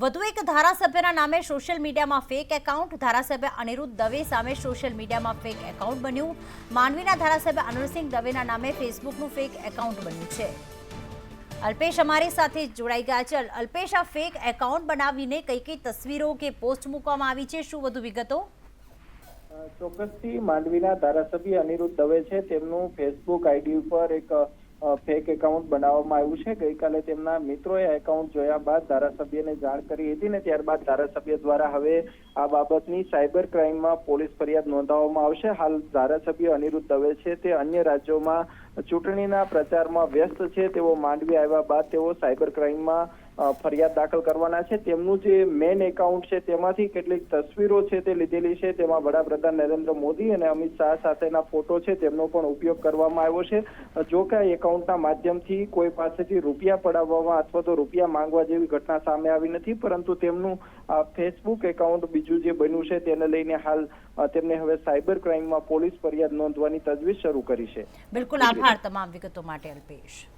વધુ એક ધારાસભ્યના નામે સોશિયલ મીડિયામાં ફેક એકાઉન્ટ. ધારાસભ્ય અનિરુદ્ધ દવે સામે સોશિયલ મીડિયામાં ફેક એકાઉન્ટ બન્યું. માંડવીના ધારાસભ્ય અનુરસિંહ દવેના નામે ફેસબુકનું ફેક એકાઉન્ટ બન્યું છે. અલ્પેશ અમારી સાથે જોડાઈ ગયા છે. અલ્પેશ, આ ફેક એકાઉન્ટ બનાવીને કઈ કઈ તસવીરો કે પોસ્ટ મૂકવામાં આવી છે? શું વધુ વિગતો? ચોક્કસથી માંડવીના ધારાસભ્ય અનિરુદ્ધ દવે છે. તેમનું ફેસબુક આઈડી ઉપર એક ફેક એકાઉન્ટ બનાવવામાં આવ્યું છે. ગઈકાલે તેમના મિત્રોએ એકાઉન્ટ જોયા બાદ ધારાસભ્યને જાણ કરી હતી ને ત્યારબાદ ધારાસભ્ય દ્વારા હવે આ બાબતની સાયબર ક્રાઇમમાં પોલીસ ફરિયાદ નોંધાવવામાં આવશે. હાલ ધારાસભ્ય અનિરુદ્ધ દવે છે. તે અન્ય રાજ્યોમાં ચૂંટણીના પ્રચારમાં વ્યસ્ત છે, તેઓ માંડવી આવ્યા બાદ તેઓ સાયબર ક્રાઇમમાં ફરિયાદ દાખલ કરવાના છે. તેમનું જે મેન એકાઉન્ટ છે, તેમાંથી કેટલીક તસવીરો છે તે લીધેલી છે. તેમાં વડાપ્રધાન નરેન્દ્ર મોદી અને અમિત શાહ સાથેના ફોટો છે, તેમનો પણ ઉપયોગ કરવામાં આવ્યો છે. જો કે આ એકાઉન્ટના માધ્યમથી કોઈ પાસેથી રૂપિયા પડાવવામાં અથવા તો રૂપિયા માંગવા જેવી ઘટના સામે આવી નથી, પરંતુ તેમનું ફેસબુક એકાઉન્ટ બીજું જે બન્યું છે, તેને લઈને હાલ તેમને હવે સાયબર ક્રાઇમમાં પોલીસ ફરિયાદ નોંધવાની તજવીજ શરૂ કરી છે. બિલકુલ આભાર તમામ વિગતો માટે અલ્પેશ.